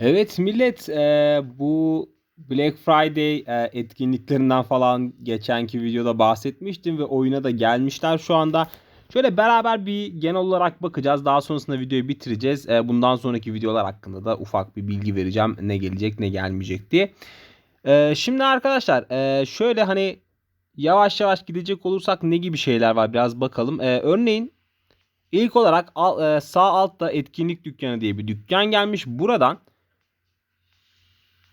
Evet millet e, bu Black Friday e, etkinliklerinden falan geçenki videoda bahsetmiştim ve oyuna da gelmişler şu anda. Şöyle beraber bir genel olarak bakacağız. Daha sonrasında videoyu bitireceğiz. E, bundan sonraki videolar hakkında da ufak bir bilgi vereceğim. Ne gelecek ne gelmeyecek diye. E, şimdi arkadaşlar e, şöyle hani yavaş yavaş gidecek olursak ne gibi şeyler var biraz bakalım. E, örneğin ilk olarak al, e, sağ altta etkinlik dükkanı diye bir dükkan gelmiş. Buradan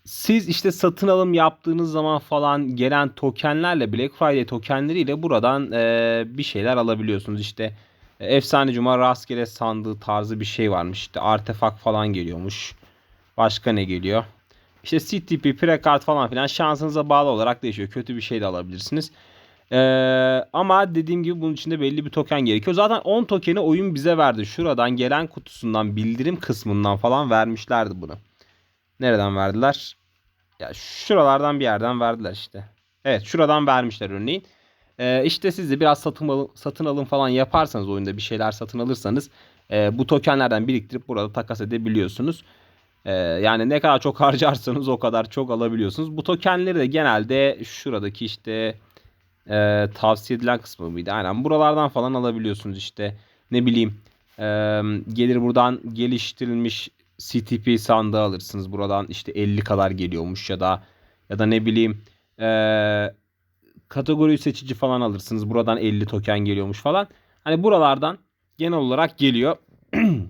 siz işte satın alım yaptığınız zaman falan gelen tokenlerle Black Friday tokenleriyle buradan e, bir şeyler alabiliyorsunuz. İşte Efsane Cuma rastgele sandığı tarzı bir şey varmış. İşte artefak falan geliyormuş. Başka ne geliyor? İşte CTP, prekart falan filan şansınıza bağlı olarak değişiyor. Kötü bir şey de alabilirsiniz. Ee, ama dediğim gibi bunun içinde belli bir token gerekiyor. Zaten 10 tokeni oyun bize verdi. Şuradan gelen kutusundan bildirim kısmından falan vermişlerdi bunu. Nereden verdiler? Ya şuralardan bir yerden verdiler işte. Evet şuradan vermişler örneğin. Ee, işte siz de biraz satın alın, satın alın falan yaparsanız oyunda bir şeyler satın alırsanız e, bu tokenlerden biriktirip burada takas edebiliyorsunuz. E, yani ne kadar çok harcarsanız o kadar çok alabiliyorsunuz. Bu tokenleri de genelde şuradaki işte e, tavsiye edilen kısmı mıydı? Aynen buralardan falan alabiliyorsunuz işte. Ne bileyim e, gelir buradan geliştirilmiş CTP sandığı alırsınız. Buradan işte 50 kadar geliyormuş ya da ya da ne bileyim ee, kategori seçici falan alırsınız. Buradan 50 token geliyormuş falan. Hani buralardan genel olarak geliyor.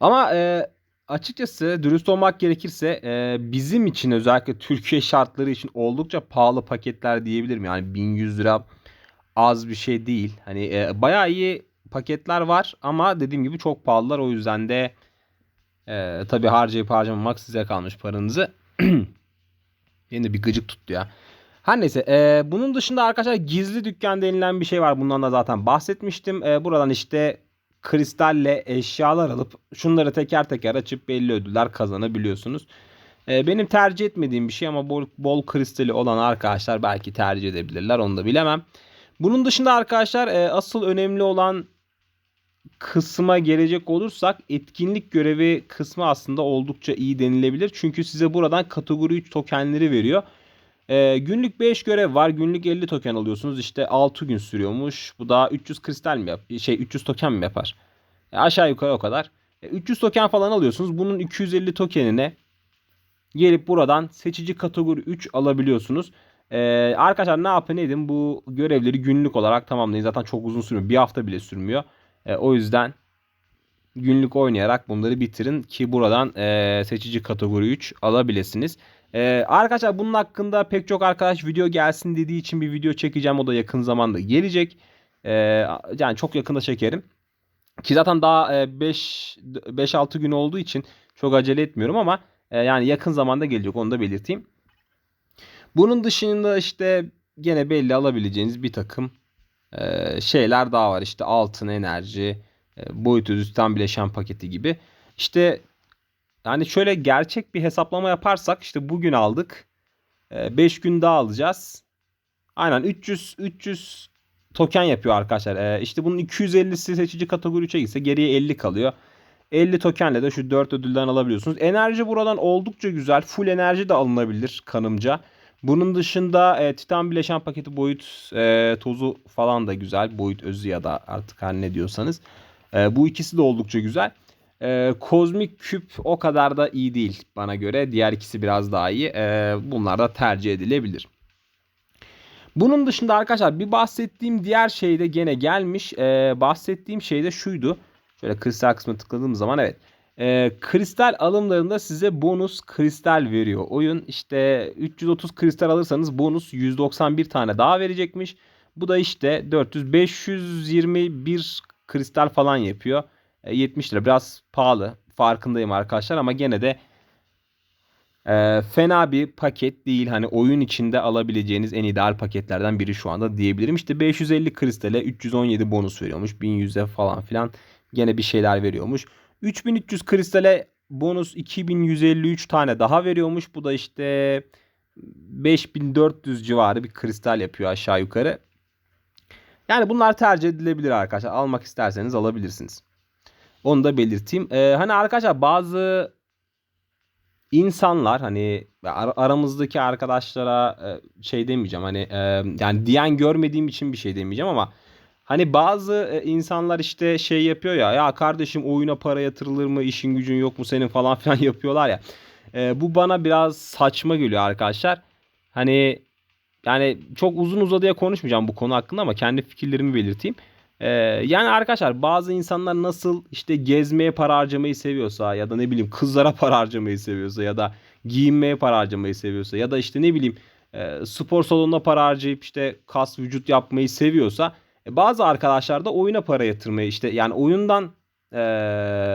Ama e, açıkçası dürüst olmak gerekirse e, bizim için özellikle Türkiye şartları için oldukça pahalı paketler diyebilirim. Yani 1100 lira az bir şey değil. Hani e, bayağı iyi paketler var ama dediğim gibi çok pahalılar. O yüzden de ee, tabii harcayıp harcamamak size kalmış paranızı. Yine bir gıcık tuttu ya. Her neyse e, bunun dışında arkadaşlar gizli dükkan denilen bir şey var. Bundan da zaten bahsetmiştim. E, buradan işte kristalle eşyalar alıp şunları teker teker açıp belli ödüller kazanabiliyorsunuz. E, benim tercih etmediğim bir şey ama bol, bol kristali olan arkadaşlar belki tercih edebilirler onu da bilemem. Bunun dışında arkadaşlar e, asıl önemli olan kısma gelecek olursak etkinlik görevi kısmı aslında oldukça iyi denilebilir. Çünkü size buradan kategori 3 tokenleri veriyor. Ee, günlük 5 görev var. Günlük 50 token alıyorsunuz. İşte 6 gün sürüyormuş. Bu da 300 kristal mi yap şey 300 token mi yapar? E, aşağı yukarı o kadar. E, 300 token falan alıyorsunuz. Bunun 250 tokenine gelip buradan seçici kategori 3 alabiliyorsunuz. Ee, arkadaşlar ne yapın edin bu görevleri günlük olarak tamamlayın. Zaten çok uzun sürmüyor. Bir hafta bile sürmüyor. E, o yüzden günlük oynayarak bunları bitirin ki buradan e, seçici kategori 3 alabilirsiniz. E, arkadaşlar bunun hakkında pek çok arkadaş video gelsin dediği için bir video çekeceğim. O da yakın zamanda gelecek. E, yani çok yakında çekerim. Ki zaten daha 5-6 gün olduğu için çok acele etmiyorum ama e, yani yakın zamanda gelecek onu da belirteyim. Bunun dışında işte gene belli alabileceğiniz bir takım e, şeyler daha var. İşte altın enerji, e, boyut özü bileşen paketi gibi. İşte yani şöyle gerçek bir hesaplama yaparsak işte bugün aldık. 5 e, gün daha alacağız. Aynen 300 300 token yapıyor arkadaşlar. E, işte bunun 250'si seçici kategori 3'e gitse geriye 50 kalıyor. 50 tokenle de şu 4 ödülden alabiliyorsunuz. Enerji buradan oldukça güzel. Full enerji de alınabilir kanımca. Bunun dışında e, Titan bileşen paketi boyut e, tozu falan da güzel. Boyut özü ya da artık her ne diyorsanız. E, bu ikisi de oldukça güzel. E, kozmik küp o kadar da iyi değil bana göre. Diğer ikisi biraz daha iyi. E, bunlar da tercih edilebilir. Bunun dışında arkadaşlar bir bahsettiğim diğer şey de gene gelmiş. E, bahsettiğim şey de şuydu. Şöyle kristal kısmına tıkladığım zaman evet. E, kristal alımlarında size bonus kristal veriyor. Oyun işte 330 kristal alırsanız bonus 191 tane daha verecekmiş. Bu da işte 400 521 kristal falan yapıyor. E, 70 lira biraz pahalı farkındayım arkadaşlar ama gene de e, fena bir paket değil. Hani oyun içinde alabileceğiniz en ideal paketlerden biri şu anda diyebilirim. İşte 550 kristale 317 bonus veriyormuş. 1100'e falan filan gene bir şeyler veriyormuş. 3300 kristale bonus 2153 tane daha veriyormuş. Bu da işte 5400 civarı bir kristal yapıyor aşağı yukarı. Yani bunlar tercih edilebilir arkadaşlar. Almak isterseniz alabilirsiniz. Onu da belirteyim. Ee, hani arkadaşlar bazı insanlar hani ar- aramızdaki arkadaşlara e, şey demeyeceğim hani e, yani diyen görmediğim için bir şey demeyeceğim ama hani bazı e, insanlar işte şey yapıyor ya ya kardeşim oyuna para yatırılır mı işin gücün yok mu senin falan filan yapıyorlar ya. E, bu bana biraz saçma geliyor arkadaşlar. Hani yani çok uzun uzadıya konuşmayacağım bu konu hakkında ama kendi fikirlerimi belirteyim. Ee, yani arkadaşlar bazı insanlar nasıl işte gezmeye para harcamayı seviyorsa ya da ne bileyim kızlara para harcamayı seviyorsa ya da giyinmeye para harcamayı seviyorsa ya da işte ne bileyim e, spor salonuna para harcayıp işte kas vücut yapmayı seviyorsa bazı arkadaşlar da oyuna para yatırmayı işte yani oyundan e,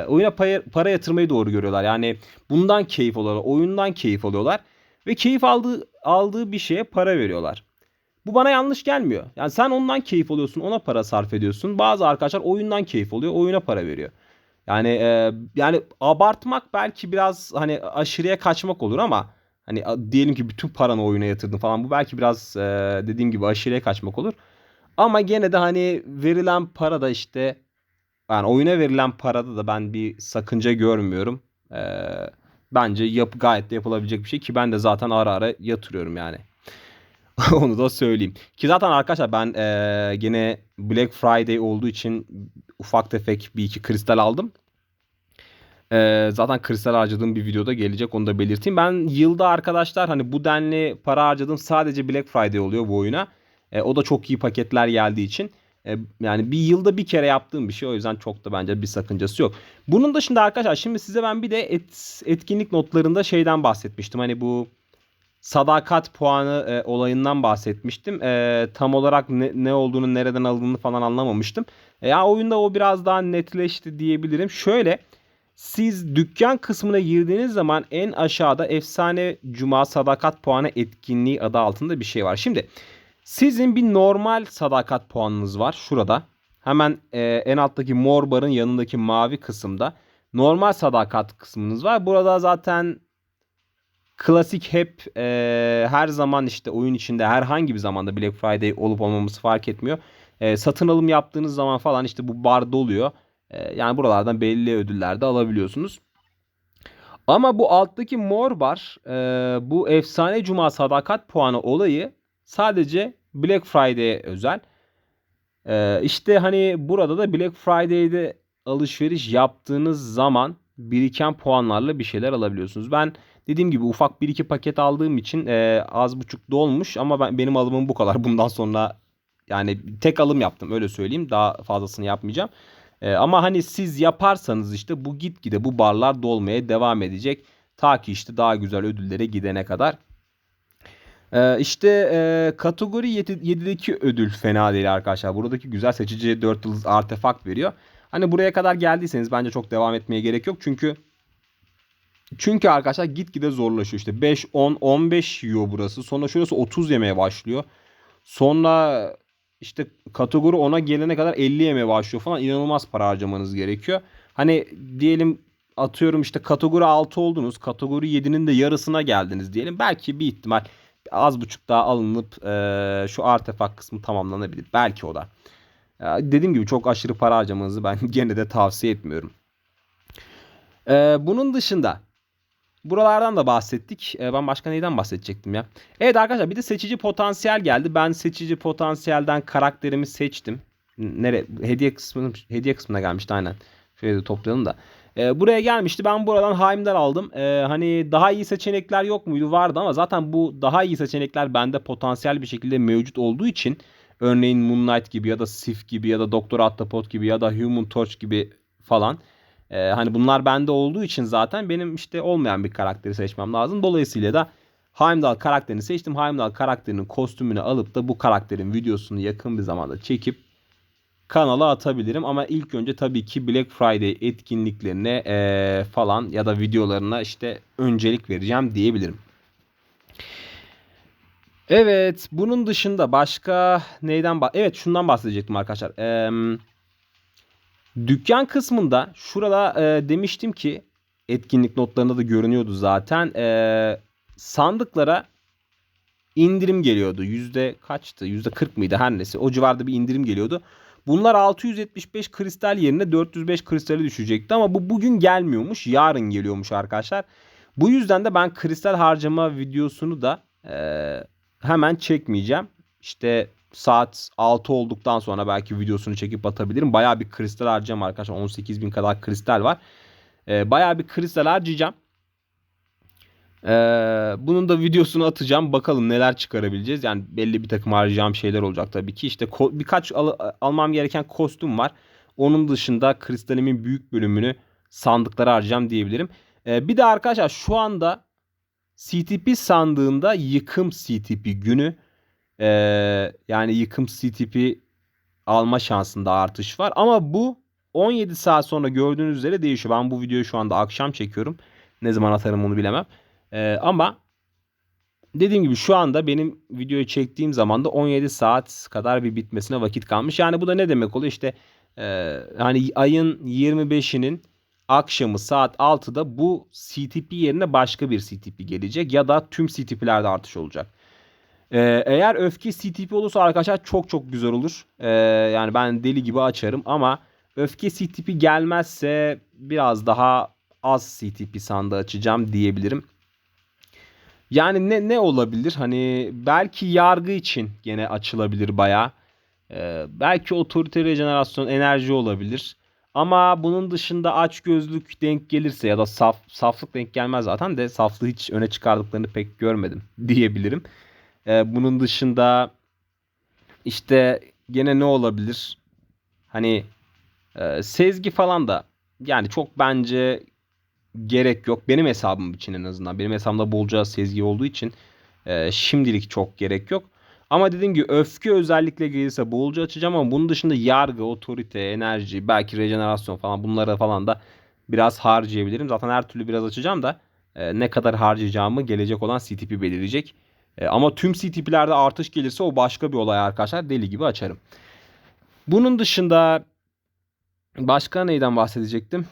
oyuna para, para yatırmayı doğru görüyorlar. Yani bundan keyif alıyorlar, oyundan keyif alıyorlar ve keyif aldığı aldığı bir şeye para veriyorlar. Bu bana yanlış gelmiyor. Yani sen ondan keyif alıyorsun, ona para sarf ediyorsun. Bazı arkadaşlar oyundan keyif alıyor, oyuna para veriyor. Yani e, yani abartmak belki biraz hani aşırıya kaçmak olur ama hani diyelim ki bütün paranı oyuna yatırdın falan bu belki biraz e, dediğim gibi aşırıya kaçmak olur. Ama gene de hani verilen para da işte yani oyuna verilen parada da ben bir sakınca görmüyorum. E, bence yap, gayet de yapılabilecek bir şey ki ben de zaten ara ara yatırıyorum yani. Onu da söyleyeyim. Ki zaten arkadaşlar ben ee, gene Black Friday olduğu için ufak tefek bir iki kristal aldım. E, zaten kristal harcadığım bir videoda gelecek onu da belirteyim. Ben yılda arkadaşlar hani bu denli para harcadım sadece Black Friday oluyor bu oyuna. E, o da çok iyi paketler geldiği için. E, yani bir yılda bir kere yaptığım bir şey o yüzden çok da bence bir sakıncası yok. Bunun dışında arkadaşlar şimdi size ben bir de et, etkinlik notlarında şeyden bahsetmiştim. Hani bu sadakat puanı e, olayından bahsetmiştim. E, tam olarak ne, ne olduğunu, nereden alındığını falan anlamamıştım. E, ya oyunda o biraz daha netleşti diyebilirim. Şöyle siz dükkan kısmına girdiğiniz zaman en aşağıda efsane cuma sadakat puanı etkinliği adı altında bir şey var. Şimdi sizin bir normal sadakat puanınız var şurada. Hemen e, en alttaki mor barın yanındaki mavi kısımda normal sadakat kısmınız var. Burada zaten klasik hep e, her zaman işte oyun içinde herhangi bir zamanda Black Friday olup olmaması fark etmiyor. E, satın alım yaptığınız zaman falan işte bu bar doluyor. E, yani buralardan belli ödüller de alabiliyorsunuz. Ama bu alttaki mor bar e, bu efsane cuma sadakat puanı olayı sadece Black Friday'e özel. E, işte hani burada da Black Friday'de alışveriş yaptığınız zaman biriken puanlarla bir şeyler alabiliyorsunuz. Ben dediğim gibi ufak bir iki paket aldığım için e, az buçuk dolmuş ama ben benim alımım bu kadar. Bundan sonra yani tek alım yaptım öyle söyleyeyim. Daha fazlasını yapmayacağım. E, ama hani siz yaparsanız işte bu gitgide bu barlar dolmaya devam edecek. Ta ki işte daha güzel ödüllere gidene kadar. Ee, işte e, kategori 7'deki ödül fena değil arkadaşlar. Buradaki güzel seçici 4 yıldız artefakt veriyor. Hani buraya kadar geldiyseniz bence çok devam etmeye gerek yok. Çünkü çünkü arkadaşlar gitgide zorlaşıyor. İşte 5, 10, 15 yiyor burası. Sonra şurası 30 yemeye başlıyor. Sonra işte kategori 10'a gelene kadar 50 yemeye başlıyor falan. İnanılmaz para harcamanız gerekiyor. Hani diyelim atıyorum işte kategori 6 oldunuz. Kategori 7'nin de yarısına geldiniz diyelim. Belki bir ihtimal az buçuk daha alınıp e, şu artefak kısmı tamamlanabilir. Belki o da. Ya dediğim gibi çok aşırı para harcamanızı ben gene de tavsiye etmiyorum. Ee, bunun dışında buralardan da bahsettik. Ee, ben başka neyden bahsedecektim ya? Evet arkadaşlar bir de seçici potansiyel geldi. Ben seçici potansiyelden karakterimi seçtim. Nere hediye kısmına hediye kısmına gelmişti aynen. Şöyle de toplayalım da. Ee, buraya gelmişti. Ben buradan Haim'den aldım. Ee, hani daha iyi seçenekler yok muydu? Vardı ama zaten bu daha iyi seçenekler bende potansiyel bir şekilde mevcut olduğu için Örneğin Moonlight gibi ya da Sif gibi ya da Doktor Ahtapot gibi ya da Human Torch gibi falan. Ee, hani bunlar bende olduğu için zaten benim işte olmayan bir karakteri seçmem lazım. Dolayısıyla da Heimdall karakterini seçtim. Heimdall karakterinin kostümünü alıp da bu karakterin videosunu yakın bir zamanda çekip kanala atabilirim. Ama ilk önce tabii ki Black Friday etkinliklerine ee, falan ya da videolarına işte öncelik vereceğim diyebilirim. Evet, bunun dışında başka neyden bah Evet, şundan bahsedecektim arkadaşlar. Ee, dükkan kısmında şurada e, demiştim ki etkinlik notlarında da görünüyordu zaten. E, sandıklara indirim geliyordu. Yüzde kaçtı? Yüzde 40 mıydı her neyse. O civarda bir indirim geliyordu. Bunlar 675 kristal yerine 405 kristale düşecekti ama bu bugün gelmiyormuş. Yarın geliyormuş arkadaşlar. Bu yüzden de ben kristal harcama videosunu da e, hemen çekmeyeceğim. İşte saat 6 olduktan sonra belki videosunu çekip atabilirim. Baya bir kristal harcayacağım arkadaşlar. 18 bin kadar kristal var. E, Baya bir kristal harcayacağım. E, bunun da videosunu atacağım. Bakalım neler çıkarabileceğiz. Yani belli bir takım harcayacağım şeyler olacak tabii ki. İşte birkaç al almam gereken kostüm var. Onun dışında kristalimin büyük bölümünü sandıklara harcayacağım diyebilirim. E, bir de arkadaşlar şu anda CTP sandığında yıkım CTP günü. E, yani yıkım CTP alma şansında artış var. Ama bu 17 saat sonra gördüğünüz üzere değişiyor. Ben bu videoyu şu anda akşam çekiyorum. Ne zaman atarım onu bilemem. Ee, ama dediğim gibi şu anda benim videoyu çektiğim zaman da 17 saat kadar bir bitmesine vakit kalmış. Yani bu da ne demek oluyor? İşte e, hani ayın 25'inin akşamı saat 6'da bu CTP yerine başka bir CTP gelecek ya da tüm CTP'lerde artış olacak. Ee, eğer öfke CTP olursa arkadaşlar çok çok güzel olur. Ee, yani ben deli gibi açarım ama öfke CTP gelmezse biraz daha az CTP sandığı açacağım diyebilirim. Yani ne ne olabilir? Hani belki yargı için gene açılabilir baya. Ee, belki otorite rejenerasyon enerji olabilir. Ama bunun dışında aç gözlük denk gelirse ya da saf, saflık denk gelmez zaten de saflığı hiç öne çıkardıklarını pek görmedim diyebilirim. Ee, bunun dışında işte gene ne olabilir? Hani e, sezgi falan da yani çok bence gerek yok. Benim hesabım için en azından. Benim hesabımda bolca sezgi olduğu için e, şimdilik çok gerek yok. Ama dediğim gibi öfke özellikle gelirse bolca açacağım ama bunun dışında yargı, otorite, enerji, belki rejenerasyon falan bunlara falan da biraz harcayabilirim. Zaten her türlü biraz açacağım da e, ne kadar harcayacağımı gelecek olan CTP belirleyecek. E, ama tüm CTP'lerde artış gelirse o başka bir olay arkadaşlar. Deli gibi açarım. Bunun dışında başka neyden bahsedecektim?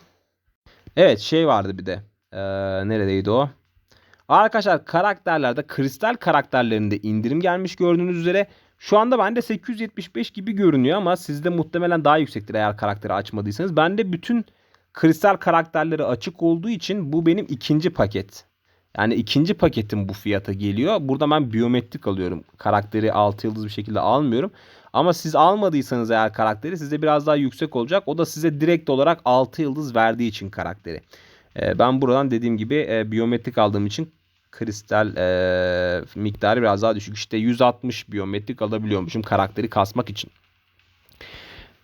Evet şey vardı bir de. Ee, neredeydi o? Arkadaşlar karakterlerde kristal karakterlerinde indirim gelmiş gördüğünüz üzere. Şu anda bende 875 gibi görünüyor ama sizde muhtemelen daha yüksektir eğer karakteri açmadıysanız. Bende bütün kristal karakterleri açık olduğu için bu benim ikinci paket. Yani ikinci paketim bu fiyata geliyor. Burada ben biyometrik alıyorum. Karakteri 6 yıldız bir şekilde almıyorum. Ama siz almadıysanız eğer karakteri size biraz daha yüksek olacak. O da size direkt olarak 6 yıldız verdiği için karakteri. Ee, ben buradan dediğim gibi e, biyometrik aldığım için kristal e, miktarı biraz daha düşük. İşte 160 biyometrik alabiliyormuşum karakteri kasmak için.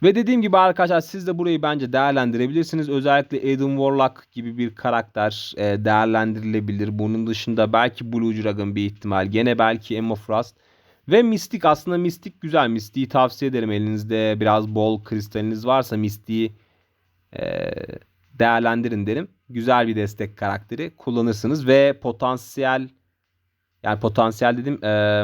Ve dediğim gibi arkadaşlar siz de burayı bence değerlendirebilirsiniz. Özellikle Adam Warlock gibi bir karakter e, değerlendirilebilir. Bunun dışında belki Blue Dragon bir ihtimal. Gene belki Emma Frost. Ve Mistik aslında Mistik güzel. Mistik'i tavsiye ederim. Elinizde biraz bol kristaliniz varsa Mistik'i e, değerlendirin derim. Güzel bir destek karakteri kullanırsınız ve potansiyel yani potansiyel dedim e,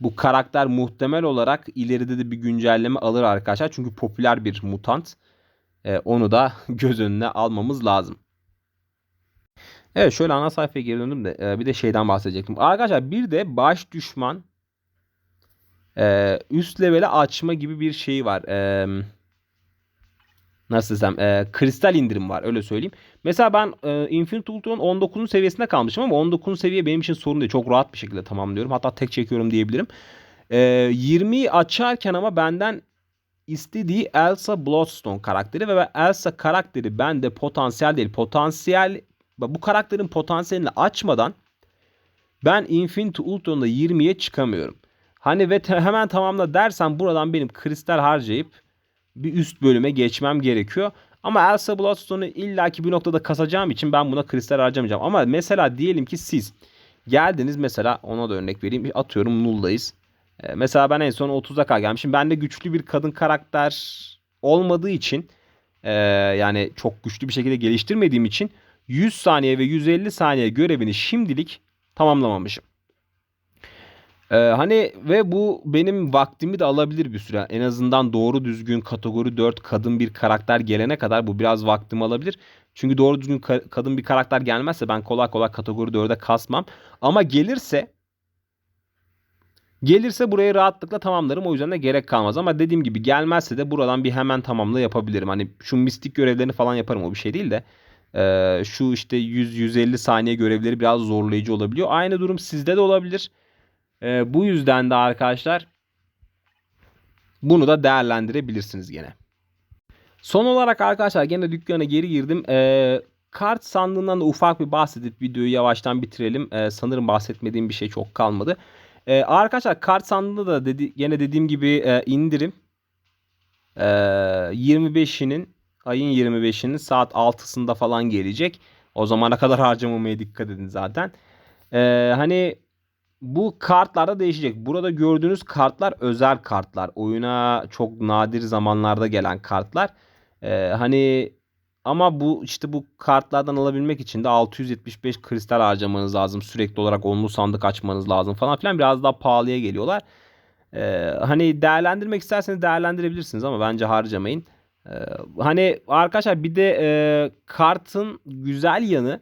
bu karakter muhtemel olarak ileride de bir güncelleme alır arkadaşlar. Çünkü popüler bir mutant. E, onu da göz önüne almamız lazım. Evet şöyle ana sayfaya geri döndüm de e, bir de şeyden bahsedecektim. Arkadaşlar bir de baş düşman e, üst levele açma gibi bir şey var. E, nasıl desem e, kristal indirim var öyle söyleyeyim. Mesela ben e, Infinite Ultron 19. seviyesinde kalmışım ama 19. seviye benim için sorun değil. Çok rahat bir şekilde tamamlıyorum. Hatta tek çekiyorum diyebilirim. E, 20'yi açarken ama benden istediği Elsa Bloodstone karakteri ve Elsa karakteri bende potansiyel değil. Potansiyel bu karakterin potansiyelini açmadan ben Infinity Ultron'da 20'ye çıkamıyorum. Hani ve hemen tamamla dersen buradan benim kristal harcayıp bir üst bölüme geçmem gerekiyor. Ama Elsa Bloodstone'u illaki bir noktada kasacağım için ben buna kristal harcamayacağım. Ama mesela diyelim ki siz geldiniz mesela ona da örnek vereyim. Atıyorum null'dayız. Ee, mesela ben en son 30'a kadar gelmişim. Ben de güçlü bir kadın karakter olmadığı için e, yani çok güçlü bir şekilde geliştirmediğim için 100 saniye ve 150 saniye görevini şimdilik tamamlamamışım. Ee, hani ve bu benim vaktimi de alabilir bir süre. En azından doğru düzgün kategori 4 kadın bir karakter gelene kadar bu biraz vaktimi alabilir. Çünkü doğru düzgün ka- kadın bir karakter gelmezse ben kolay kolay kategori 4'e kasmam. Ama gelirse gelirse burayı rahatlıkla tamamlarım. O yüzden de gerek kalmaz. Ama dediğim gibi gelmezse de buradan bir hemen tamamla yapabilirim. Hani şu mistik görevlerini falan yaparım o bir şey değil de. Ee, şu işte 100-150 saniye görevleri biraz zorlayıcı olabiliyor. Aynı durum sizde de olabilir. Ee, bu yüzden de arkadaşlar bunu da değerlendirebilirsiniz gene. Son olarak arkadaşlar gene dükkana geri girdim. Ee, kart sandığından da ufak bir bahsedip videoyu yavaştan bitirelim. Ee, sanırım bahsetmediğim bir şey çok kalmadı. Ee, arkadaşlar kart sandığında da dedi, gene dediğim gibi e, indirim. Ee, 25'inin ayın 25'inin saat 6'sında falan gelecek. O zamana kadar harcamamaya dikkat edin zaten. Ee, hani bu kartlarda değişecek. Burada gördüğünüz kartlar özel kartlar. Oyuna çok nadir zamanlarda gelen kartlar. Ee, hani ama bu işte bu kartlardan alabilmek için de 675 kristal harcamanız lazım. Sürekli olarak onlu sandık açmanız lazım falan filan. Biraz daha pahalıya geliyorlar. Ee, hani değerlendirmek isterseniz değerlendirebilirsiniz ama bence harcamayın. Ee, hani arkadaşlar bir de e, kartın güzel yanı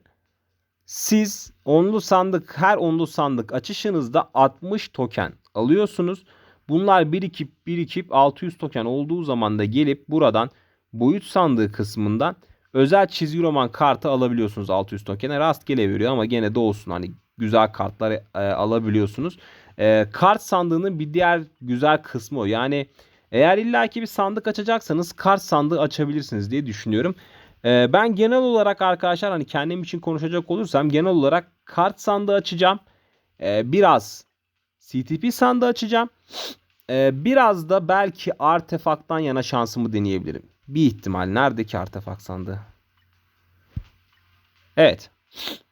siz onlu sandık her onlu sandık açışınızda 60 token alıyorsunuz. Bunlar birikip birikip 600 token olduğu zaman da gelip buradan boyut sandığı kısmından özel çizgi roman kartı alabiliyorsunuz 600 tokene. Rastgele veriyor ama gene de olsun hani güzel kartlar e, alabiliyorsunuz. E, kart sandığının bir diğer güzel kısmı o. Yani eğer illaki bir sandık açacaksanız kart sandığı açabilirsiniz diye düşünüyorum. E, ben genel olarak arkadaşlar hani kendim için konuşacak olursam genel olarak kart sandığı açacağım. E, biraz CTP sandığı açacağım. E, biraz da belki artefakttan yana şansımı deneyebilirim. Bir ihtimal. Neredeki artefakt sandığı? Evet.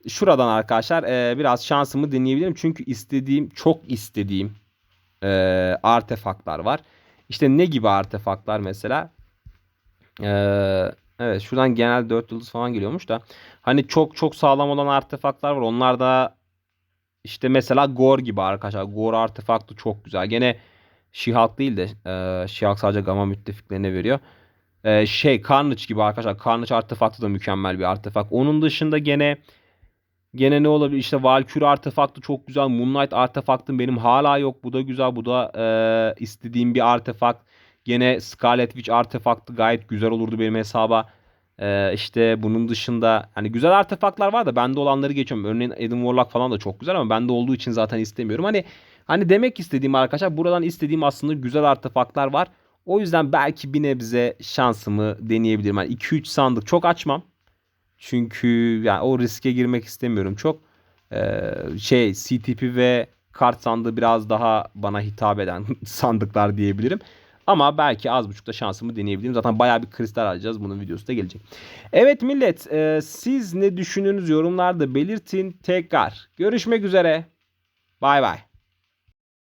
Şuradan arkadaşlar e, biraz şansımı deneyebilirim. Çünkü istediğim, çok istediğim e, artefaktlar var. İşte ne gibi artefaktlar mesela? Eee Evet şuradan genel 4 yıldız falan geliyormuş da. Hani çok çok sağlam olan artefaktlar var. Onlar da işte mesela Gor gibi arkadaşlar. Gor artefaktı çok güzel. Gene Şihak değil de e, Şihak sadece Gamma müttefiklerine veriyor. E, şey Carnage gibi arkadaşlar. Carnage artefaktı da mükemmel bir artefakt. Onun dışında gene gene ne olabilir? İşte Valkyrie artefaktı çok güzel. Moonlight artefaktım benim hala yok. Bu da güzel. Bu da e, istediğim bir artefakt. Gene Scarlet Witch artefaktı gayet güzel olurdu benim hesaba. Ee, işte bunun dışında hani güzel artefaktlar var da bende olanları geçiyorum. Örneğin Eden Warlock falan da çok güzel ama bende olduğu için zaten istemiyorum. Hani hani demek istediğim arkadaşlar buradan istediğim aslında güzel artefaktlar var. O yüzden belki bir nebze şansımı deneyebilirim. Hani 2-3 sandık çok açmam. Çünkü yani o riske girmek istemiyorum çok. Ee, şey CTP ve kart sandığı biraz daha bana hitap eden sandıklar diyebilirim. Ama belki az buçukta şansımı deneyebilirim. Zaten bayağı bir kristal alacağız. Bunun videosu da gelecek. Evet millet e, siz ne düşündüğünüz yorumlarda belirtin. Tekrar görüşmek üzere. Bay bay.